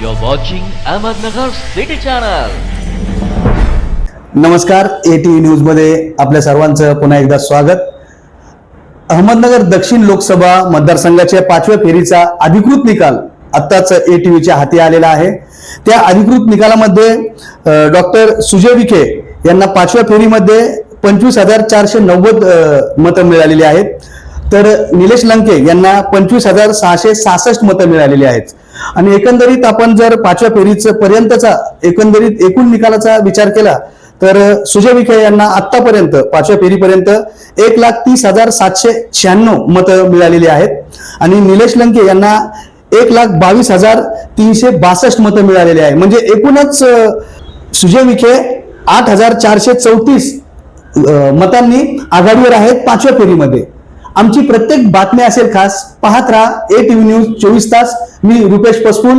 You're watching Ahmednagar City Channel. नमस्कार A T V न्यूजमध्ये आपल्या सर्वांचं पुन्हा एकदा स्वागत. अहमदनगर दक्षिण लोकसभा मतदारसंघाच्या पाचव्या फेरीचा अधिकृत निकाल आत्ताच ए टी व्हीच्या हाती आलेला आहे. त्या अधिकृत निकालामध्ये डॉक्टर सुजय विखे यांना पाचव्या फेरीमध्ये पंचवीस हजार चारशे नव्वद मतं मिळालेली आहेत. तर निलेश लंके यांना पंचवीस हजार सहाशे सहासष्ट मतं मिळालेली आहेत. आणि एकंदरीत आपण जर पाचव्या फेरीच पर्यंतचा एकंदरीत एकूण निकालाचा विचार केला तर सुजय विखे यांना आतापर्यंत पाचव्या फेरीपर्यंत एक लाख तीस हजार सातशे शहाण्णव मतं मिळालेली आहेत. आणि निलेश लंके यांना एक लाख बावीस हजार तीनशे बासष्ट मतं मिळालेली आहे. म्हणजे एकूणच सुजय विखे आठ हजार चारशे चौतीस मतांनी आघाडीवर आहेत पाचव्या फेरीमध्ये. आमची प्रत्येक बातमी असेल खास पाहत राहा ए टी व्ही न्यूज चोवीस तास. मी रुपेश पसपूल